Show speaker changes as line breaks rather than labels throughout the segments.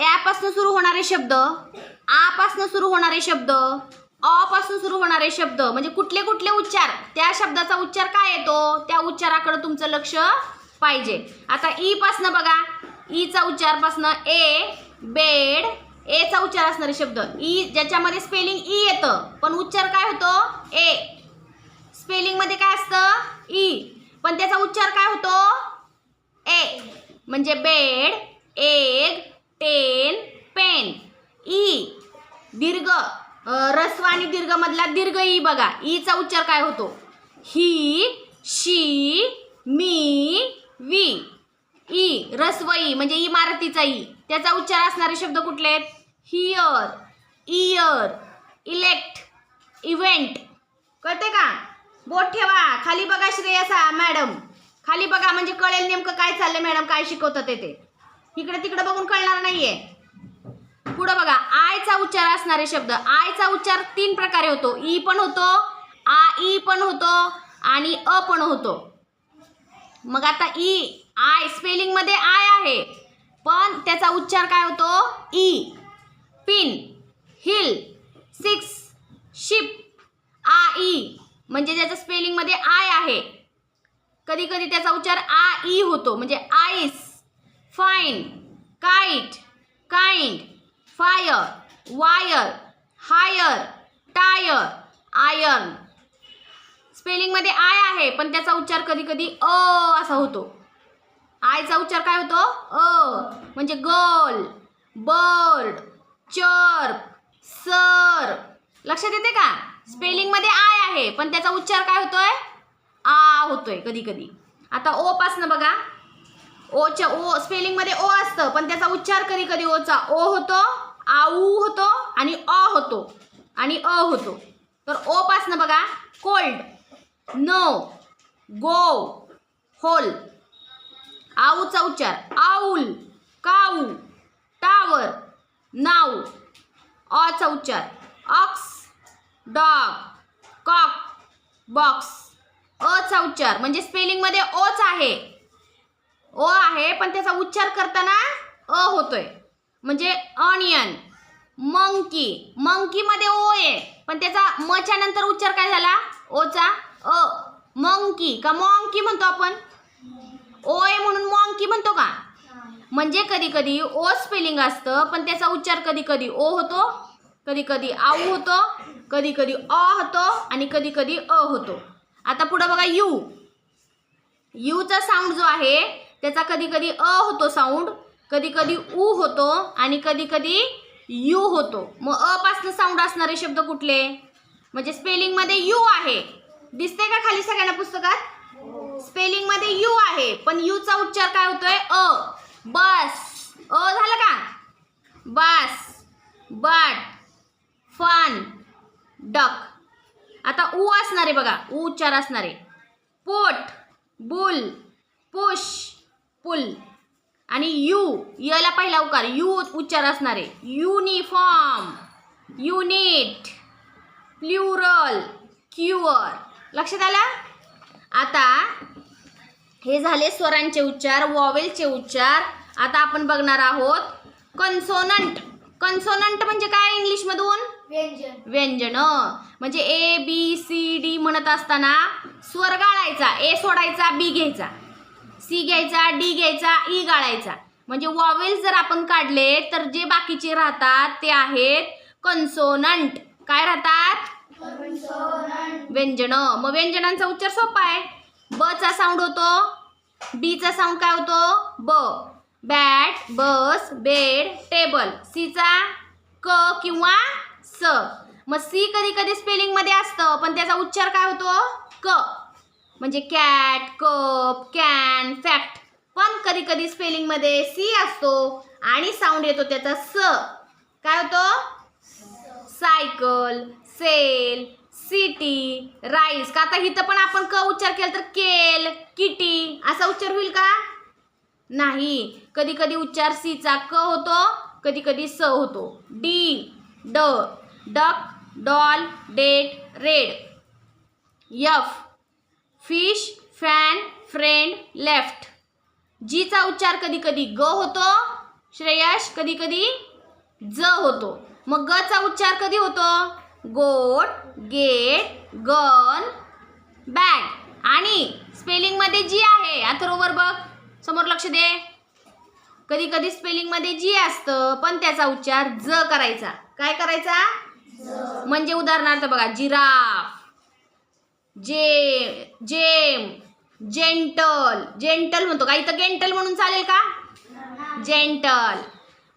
यापासून सुरू होणारे शब्द. आपासून सुरू होणारे शब्द. अपासून सुरू होणारे शब्द. म्हणजे कुठले कुठले उच्चार? त्या शब्दाचा उच्चार काय येतो? त्या उच्चाराकडे तुमचं लक्ष पाहिजे. आता ई पासनं बघा. ईचा उच्चारपासनं ए बेड. एचा उच्चार असणारे शब्द. ई ज्याच्यामध्ये स्पेलिंग ई येतं. पण उच्चार काय होतो? ए. स्पेलिंगमध्ये काय असतं? ई. पण त्याचा उच्चार काय होतो? ए. म्हणजे बेड एग टेन पेन. ई. दीर्घ. रस्व ऱ्हस्व आणि दीर्घ मधला दीर्घ ई बघा. ईचा उच्चार काय होतो? He she me we. E रस्व ई म्हणजे इमारतीचा ई. त्याचा उच्चार असणारे शब्द कुठले आहेत? Here year elect event. कळते का? बोट ठेवा. खाली बघा श्रेयसा मॅडम. खाली बघा म्हणजे कळेल नेमकं काय चाललंय मॅडम? काय शिकवतात ते ते? इकडे तिकडे बघून कळणार नाहीये. पुढं बघा आयचा उच्चार असणारे शब्द. आयचा उच्चार तीन प्रकारे होतो. ई पण होतो आ ई पण होतो आणि अ पण होतो. मग आता ई आय स्पेलिंगमध्ये आय आहे. पण त्याचा उच्चार काय होतो? ई पिन हिल सिक्स शिप आ ई म्हणजे ज्याचं स्पेलिंगमध्ये आय आहे. कधी कधी त्याचा उच्चार आ ई e होतो. म्हणजे ice fine kite kind fire wire hire tyre iron. स्पेलिंगमध्ये I आहे पण त्याचा उच्चार कधी कधी अ असा होतो. आयचा उच्चार काय होतो? अ. म्हणजे गोल बर्ड चर्प सर. लक्षात येते का? स्पेलिंगमध्ये आय आहे पण त्याचा उच्चार काय होतोय? आ होतोय कधी कधी. आता ओ पासनं बघा. ओच्या ओ स्पेलिंगमध्ये ओ असतं पण त्याचा उच्चार कधी कधी ओचा ओ होतो आऊ होतो आणि अ होतो आणि अ होतो. तर ओ पासनं बघा कोल्ड नो गो होल आऊचा उच्चार आऊल काऊ टावर नाऊ अचा उच्चार ऑक्स डॉग कॉक बॉक्स अचा उच्चार म्हणजे स्पेलिंगमध्ये ओच आहे. ओ आहे पण त्याचा उच्चार करताना अ होतोय. म्हणजे ऑनियन मंकी मंकीमध्ये ओ आहे. पण त्याचा मच्या नंतर उच्चार काय झाला? ओचा अ. मंकी का मॉंकी म्हणतो आपण? ओ आहे म्हणून मॉंकी म्हणतो का? म्हणजे कधी कधी ओ स्पेलिंग असतं पण त्याचा उच्चार कधी कधी ओ होतो कधी कधी आऊ होतो कधी कधी अ होतो आणि कधी कधी अ होतो. आता पुढं बघा यू. यूचा साऊंड जो आहे त्याचा कधी कधी अ होतो साऊंड कधी कधी ऊ होतो आणि कधी कधी यू होतो. मग अपासनं साऊंड असणारे शब्द कुठले? म्हणजे स्पेलिंगमध्ये यू आहे. दिसते का खाली सगळ्यांना पुस्तकात? स्पेलिंगमध्ये यू आहे. पण यूचा उच्चार काय होतोय? अ. बस. अ झालं का? बस. बट. फन. डक. आता ऊ असणारे बघा. ऊ उच्चार असणारे. पोट. बुल. पुश. पुल. आणि यू यला पहिला उकार. यू उच्चार असणारे. Uniform unit plural cure. लक्षात आलं? आता हे झाले स्वरांचे उच्चार वॉवेलचे उच्चार. आता आपण बघणार आहोत कन्सोनंट कन्सोनंट म्हणजे काय इंग्लिशमधून?
व्यंजन.
व्यंजन. म्हणजे ए बी सी डी म्हणत असताना स्वर गाळायचा. ए सोडायचा बी घ्यायचा. सी घ्यायचा डी घ्यायचा ई गाळायचा. म्हणजे वॉवेल्स जर आपण काढले तर जे बाकीचे राहतात ते आहेत कन्सोनंट काय राहतात? व्यंजन. मग व्यंजनांचा उच्चार सोपा आहे. ब चा साऊंड होतो. बी चा साऊंड काय होतो? ब. बॅट बस बेड टेबल सीचा क किंवा स. मग सी कधी कधी स्पेलिंगमध्ये असतं पण त्याचा उच्चार काय होतो? क. म्हणजे कॅट कप कॅन कधी कधी स्पेलिंगमध्ये सी असतो आणि साऊंड येतो त्याचा स. काय होतो? सायकल सेल सिटी राईस का आता इथं पण आपण क उच्चार केला तर केल किटी असा उच्चार होईल का? नाही. कधी कधी उच्चार सीचा क होतो कधी कधी स होतो. डी ड duck doll date red F fish fan friend left जीचा उच्चार कधी कधी ग होतो श्रेयश कधी कधी ज होतो. मग ग चा उच्चार कधी होतो? गोट गेट गन बॅग आणि स्पेलिंगमध्ये जी आहे अथरोवर बघ. समोर लक्ष दे. कधी कधी स्पेलिंगमध्ये जी असतं पण त्याचा उच्चार ज करायचा. काय करायचा? म्हणजे उदाहरणार्थ बघा जिराफ जे जेम जेंटल जेंटल म्हणतो का? इथं गेंटल म्हणून चालेल का? जेंटल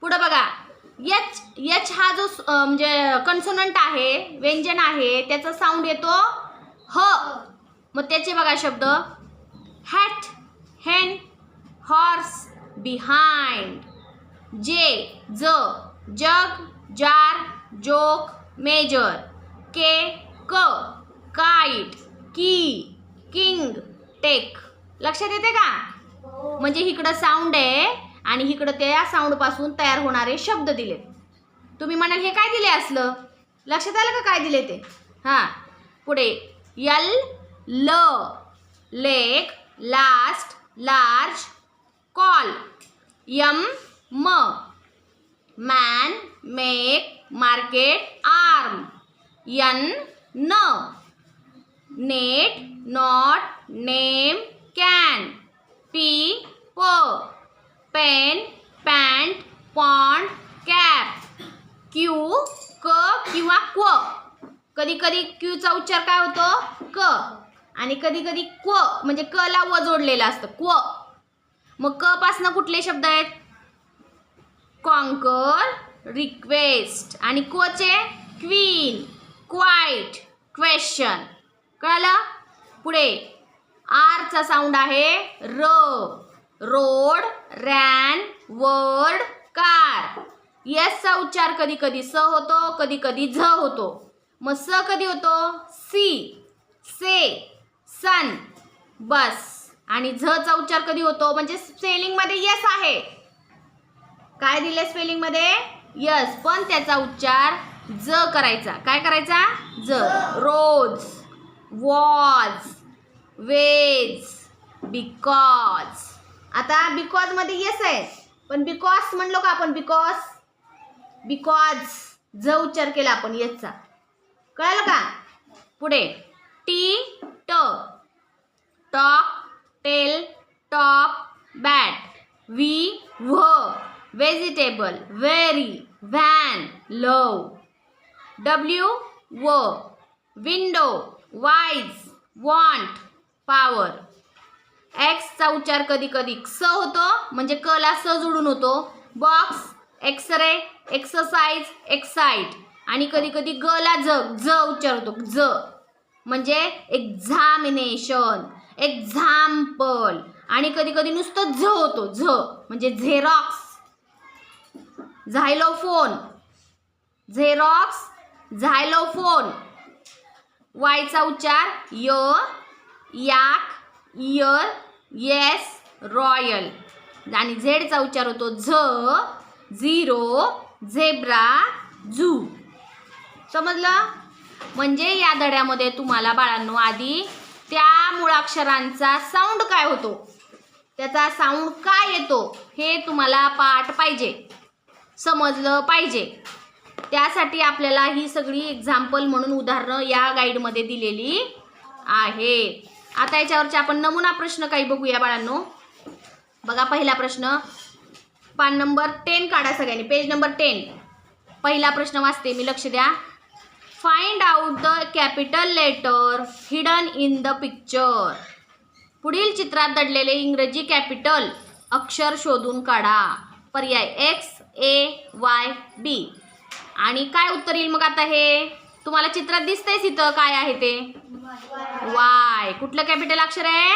पुढं बघा. यच यच हा जो म्हणजे कन्सोनंट आहे व्यंजन आहे त्याचा साऊंड येतो ह. मग त्याचे बघा शब्द. हॅट हॅन हॉर्स बिहाइंड जे ज जग जार जोक मेजर के क काईट की किंग टेक. लक्षात येते का? म्हणजे इकडं साऊंड आहे आणि इकडं त्या साऊंडपासून तयार होणारे शब्द दिलेत. तुम्ही म्हणाल हे काय दिले असलं? लक्षात आलं का काय दिले ते? हां. पुढे यल ल lake last large call. M म. Man make market arm. N न. Net not name can P प pen pant pond cap Q क किंवा क्व. कधी कधी क्यूचा उच्चार काय होतो? क. आणि कधी कधी क्व म्हणजे क ला व जोडलेलं असतं. क्व. मग क पासनं कुठले शब्द आहेत? Conquer request. आणि क्वचे? क्वीन. Quiet question. कळालं? पुढे. आरचा साऊंड आहे र रोड रॅन वर्ड कार चा उच्चार कधी कधी स होतो कधी कधी झ होतो. मग स कधी होतो? C say sun bus. आणि झचा उच्चार कधी होतो? म्हणजे स्पेलिंगमध्ये यस आहे. काय दिले स्पेलिंगमध्ये यस पण त्याचा उच्चार ज करायचा. काय करायचा? ज रोज वॉज वेज. बिकॉज आता बिकॉजमध्ये येस आहे पण बिकॉज म्हणलो का आपण? बिकॉज बिकॉज ज उच्चार केला आपण येसचा कळालं का? पुढे. टी ट top tell top bat V व vegetable very van love W व विंडो वाईज वॉन्ट पावर. एक्सचा उच्चार कधी कधी स होतो म्हणजे कला स जोडून होतो. बॉक्स एक्सरे एक्सरसाइज एक्साइट आणि कधी कधी ग ला ज ज उच्चार होतो ज म्हणजे एक्झामिनेशन एक्झाम्पल आणि कधी कधी नुसतं झ होतो झ. म्हणजे झेरॉक्स झायलोफोन झेरॉक्स झायलोफोन वायचा उच्चार य याक इयर येस रॉयल. आणि झेडचा उच्चार होतो झ झिरो झेब्रा झू. समजलं? म्हणजे या धड्यामध्ये तुम्हाला बाळांनो आधी त्या मुळाक्षरांचा साऊंड काय होतो? त्याचा साऊंड काय येतो? हे तुम्हाला पाठ पाहिजे. समजलं पाहिजे. त्यासाठी आपल्याला ही सगळी एक्झाम्पल म्हणून उदाहरणं या गाईडमध्ये दिलेली आहेत. आता याच्यावरचे आपण नमुना प्रश्न काही बघूया बाळांनो. बघा पहिला प्रश्न. पान नंबर टेन काढा सगळ्यांनी. पेज नंबर टेन पहिला प्रश्न वाचते मी लक्ष द्या. Find out the capital letter hidden in the picture पुढील चित्रात दडलेले इंग्रजी कॅपिटल अक्षर शोधून काढा. पर्याय एक्स ए वाय बी आणि काय उत्तर येईल मग आता हे? तुम्हाला चित्रात दिसतंय इथं काय आहे ते? वाय. कुठलं कॅपिटल अक्षर आहे?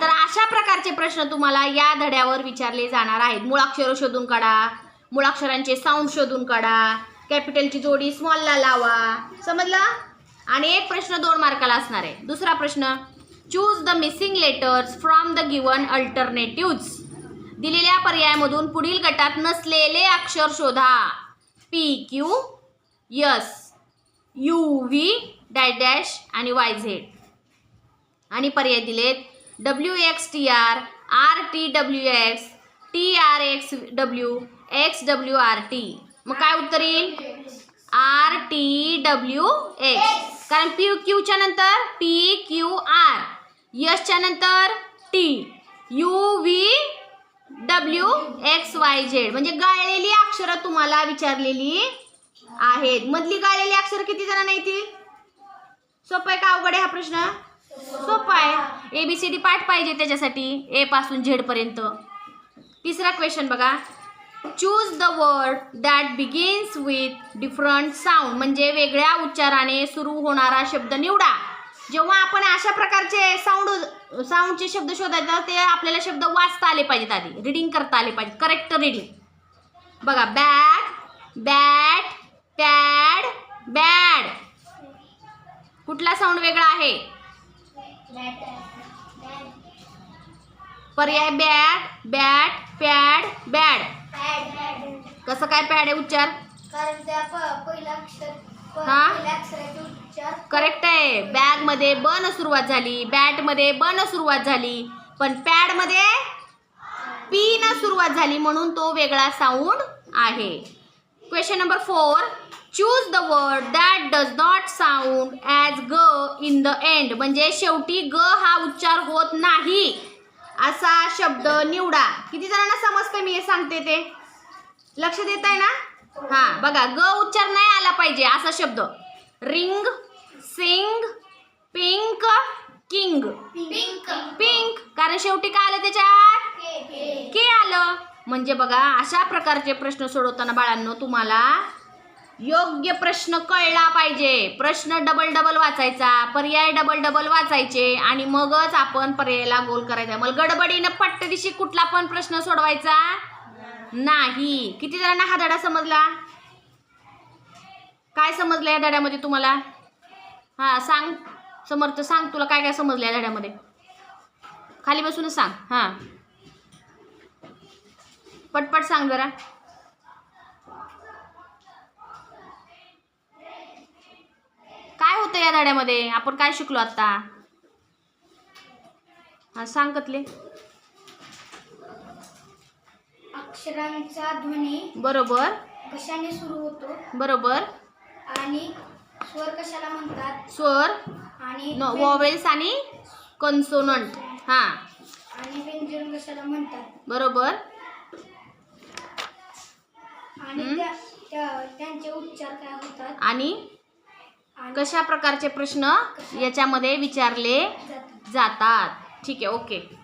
तर अशा प्रकारचे प्रश्न तुम्हाला या धड्यावर विचारले जाणार आहेत. मुळाक्षर शोधून काढा मुळाक्षरांचे साऊंड शोधून काढा कॅपिटलची जोडी स्मॉलला लावा. समजलं? आणि एक प्रश्न दोन मार्काला असणार आहे. दुसरा प्रश्न choose the missing letters from the given alternatives दिलेल्या पर्यायामधून पुढील गटात नसलेले अक्षर शोधा. P Q S U V dash dash आणि वाय झेड आणि पर्याय दिलेत W X T R R T W X T R X W X W R T मग काय उत्तर येईल? आर टी डब्ल्यू एक्स कारण पी क्यूच्या नंतर पी क्यू आर यशच्या नंतर T U V W X Y Z म्हणजे गाळलेली अक्षरं तुम्हाला विचारलेली आहेत. मधली गाळलेली अक्षर किती जणांना येतील सोपं आहे का अवघड आहे हा प्रश्न? सोपा आहे. एबीसीडी पाठ पाहिजे त्याच्यासाठी. ए पासून झेड पर्यंत. तिसरा क्वेश्चन बघा. Choose the word that begins with different sound म्हणजे वेगळ्या उच्चाराने सुरू होणारा शब्द निवडा. जेव्हा आपण अशा प्रकारचे साऊंड साऊंडचे शब्द शोधायचा ते आपल्याला शब्द वाचता आले पाहिजेत आधी. रिडिंग करता आले पाहिजेत. करेक्ट रिडिंग बघा बॅट बॅट पॅड बॅड कुठला साऊंड वेगळा आहे? पर्याय बॅट बॅट पॅड बॅड कसं काय पॅड आहे उच्चार? हा? करेक्ट आहे. बॅगमध्ये ब न सुरुवात झाली. बॅटमध्ये ब न सुरुवात झाली. पण पॅडमध्ये पी न सुरुवात झाली म्हणून तो वेगळा साऊंड आहे. Question number four choose the word that does not sound as ग इन द एंड म्हणजे शेवटी ग हा उच्चार होत नाही. असा शब्द निवडा. किती जणांना समजतं मी हे सांगते ते? लक्ष देत आहे ना? हा बघा ग उच्चार नाही आला पाहिजे असा शब्द. Ring sing pink king.
Pink.
Pink. कारण शेवटी काय आलं त्याच्यात? के आलं. म्हणजे बघा अशा प्रकारचे प्रश्न सोडवताना बाळांनो तुम्हाला योग्य प्रश्न कळला पाहिजे. प्रश्न डबल डबल वाचायचा पर्याय डबल डबल वाचायचे आणि मगच आपण पर्यायाला गोल करायचा. मग गडबडीनं पट्टदिशी कुठला पण प्रश्न सोडवायचा नाही. किती जणांना हा धडा समजला? काय समजलं या धड्यामध्ये तुम्हाला? हा सांग. समर्थ सांग तुला काय काय समजलं या धड्यामध्ये. खाली बसूनच सांग. हां. पटपट सांग जरा. होतं या धड्यामध्ये? आपण काय शिकलो आता? हा सांग कतले.
अक्षरांचा ध्वनी
बरोबर.
कशाने सुरू होतो?
बरोबर.
आणि स्वर कशाला म्हणतात?
स्वर
आणि
वॉवेल्स आणि कन्सोनंट हां.
आणि व्यंजन कशाला म्हणतात?
बरोबर.
आणि
हम्म.
त्या त्या- त्यांचे उच्चार काय होतात?
आणि कशा प्रकारचे प्रश्न याच्यामध्ये विचारले जातात? ठीक आहे ओके.